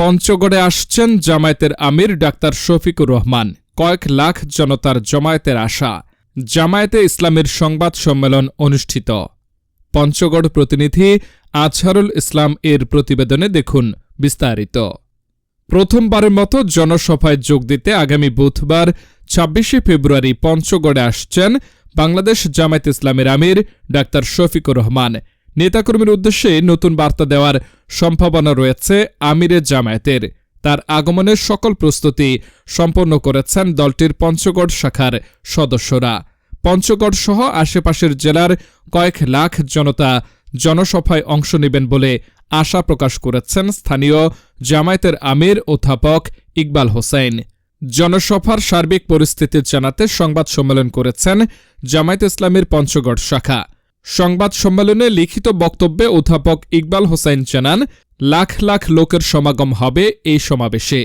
পঞ্চগড়ে আসছেন জামায়াতের আমির ডাক্তার শফিকুর রহমান। কয়েক লাখ জনতার জমায়েতের আশা। জামায়াতে ইসলামের সংবাদ সম্মেলন অনুষ্ঠিত। পঞ্চগড় প্রতিনিধি আজহারুল ইসলাম এর প্রতিবেদনে দেখুন বিস্তারিত। প্রথমবারের মতো জনসভায় যোগ দিতে আগামী বুধবার, ছাব্বিশে ফেব্রুয়ারি পঞ্চগড়ে আসছেন বাংলাদেশ জামায়াত ইসলামের আমির ডাক্তার শফিকুর রহমান। নেতাকর্মীর উদ্দেশ্যে নতুন বার্তা দেওয়ার সম্ভাবনা রয়েছে আমিরের জামায়াতের। তার আগমনের সকল প্রস্তুতি সম্পন্ন করেছেন দলটির পঞ্চগড় শাখার সদস্যরা। পঞ্চগড় সহ আশেপাশের জেলার কয়েক লাখ জনতা জনসভায় অংশ নেবেন বলে আশা প্রকাশ করেছেন স্থানীয় জামায়াতের আমির অধ্যাপক ইকবাল হোসেন। জনসভার সার্বিক পরিস্থিতি জানাতে সংবাদ সম্মেলন করেছেন জামায়াত ইসলামের পঞ্চগড় শাখা। সংবাদ সম্মেলনে লিখিত বক্তব্যে অধ্যাপক ইকবাল হোসেন জানান, লাখ লাখ লোকের সমাগম হবে এই সমাবেশে।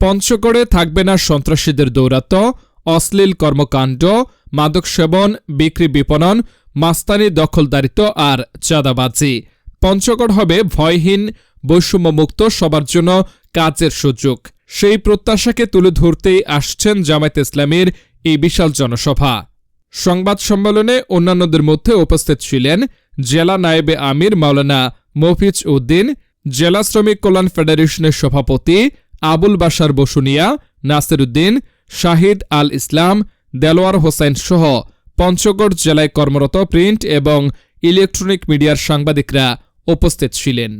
পঞ্চগড়ে থাকবে না সন্ত্রাসীদের দৌরাত্ম, অশ্লীল কর্মকাণ্ড, মাদক সেবন, বিক্রি বিপণন, মাস্তানি দখলদারিত্ব আর চাঁদাবাজি। পঞ্চগড় হবে ভয়হীন, বৈষম্যমুক্ত, সবার জন্য কাজের সুযোগ। সেই প্রত্যাশাকে তুলে ধরতেই আসছেন জামায়াত ইসলামের এই বিশাল জনসভা। সংবাদ সম্মেলনে অন্যান্যদের মধ্যে উপস্থিত ছিলেন জেলা নায়েবে আমির মাওলানা মফিজ উদ্দিন, জেলা শ্রমিক কল্যাণ ফেডারেশনের সভাপতি আবুল বাশার বসুনিয়া, নাসির উদ্দিন, শাহিদ আল ইসলাম, দেলোয়ার হোসেন সহ পঞ্চগড় জেলায় কর্মরত প্রিন্ট এবং ইলেকট্রনিক মিডিয়ার সাংবাদিকরা উপস্থিত ছিলেন।